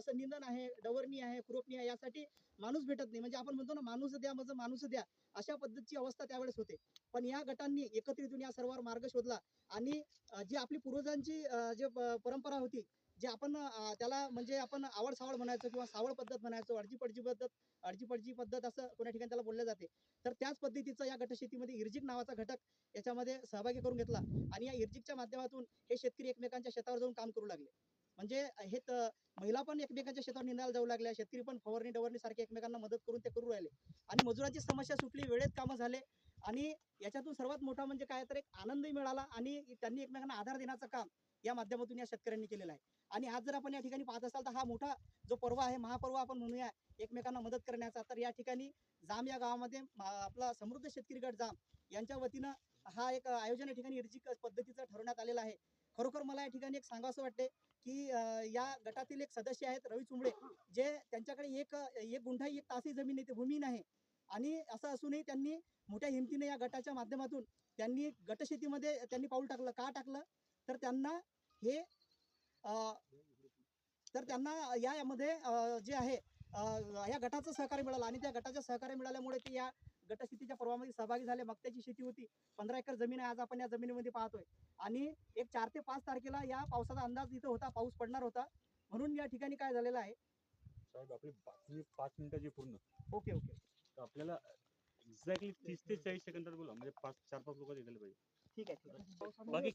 जसं निंदन आहे डवरणी आहे खुरपणी आहे यासाठी माणूस भेटत नाही. म्हणजे आपण म्हणतो ना माणूस द्या माझं माणूस द्या अशा पद्धतीची अवस्था त्यावेळेस होते. पण या गटांनी एकत्रित येऊन या सर्वांवर मार्ग शोधला आणि जी आपली पूर्वजांची जे परंपरा होती जे आपण त्याला म्हणजे आपण आवड सावड म्हणायचो किंवा सावळ पद्धत म्हणायचो अडजी पडजी पद्धत अडजी पडजी पद्धत असं कोण्या ठिकाणी त्याला बोलले जाते. तर त्याच पद्धतीचा या गटशेतीमध्ये इर्जिक नावाचा घटक याच्यामध्ये सहभागी करून घेतला आणि या इर्जिकच्या माध्यमातून हे शेतकरी एकमेकांच्या शेतावर जाऊन काम करू लागले. म्हणजे हे महिला पण एकमेकांच्या शेतावर निंदायला जाऊ लागल्या शेतकरी पण फवारणी डवरणी सारखे एकमेकांना मदत करून ते करू राहिले. आणि मजुराची समस्या सुटली वेळेत कामं झाले. आणि याच्यातून सर्वात मोठा म्हणजे काय तर एक आनंदही मिळाला आणि त्यांनी एकमेकांना आधार देण्याचं काम या माध्यमातून या शेतकऱ्यांनी केलेलं आहे. आणि आज जर आपण या ठिकाणी पाहत असाल तर हा मोठा जो पर्व आहे महापर्व आपण म्हणूया एकमेकांना मदत करण्याचा. तर या ठिकाणी जाम या गावामध्ये आपला समृद्ध शेतकरी गट जाम यांच्या वतीनं हा एक आयोजन या ठिकाणी इर्जिक पद्धतीचं ठरवण्यात आलेलं आहे. खरोखर मला या ठिकाणी एक सांगावं वाटते की या गटातील एक सदस्य आहेत रवी चुंबळे जे त्यांच्याकडे एक एक गुंठा एक तासी जमीन आहे ते भूमी आहे आणि असं असूनही त्यांनी मोठ्या हिमतीने या गटाच्या माध्यमातून त्यांनी गटशेतीमध्ये त्यांनी पाऊल टाकलं. का टाकलं? तर त्यांना हे अं, तर त्यांना या यामध्ये जे आहे या गटाचं सहकार्य मिळालं आणि त्या गटाचं सहकार्य मिळाल्यामुळे ते या गटशेतीच्या पर्वामध्ये सहभागी झाले. मक्याची शेती होती. पंधरा एकर जमीन आहे. आज आपण या जमिनीमध्ये पाहतोय. आणि एक चार ते पाच तारखेला या पावसाचा अंदाज इथं होता. पाऊस पडणार होता. म्हणून या ठिकाणी काय झालेलं आहे? साहेब आपली बातमी पाच मिनिटाची पूर्ण. Okay okay. तर आपल्याला एक्झॅक्टली तीस ते चाळीस सेकंदात बोला. म्हणजे पाच चार पाच लोक पाहिजे. ठीक आहे. बाकी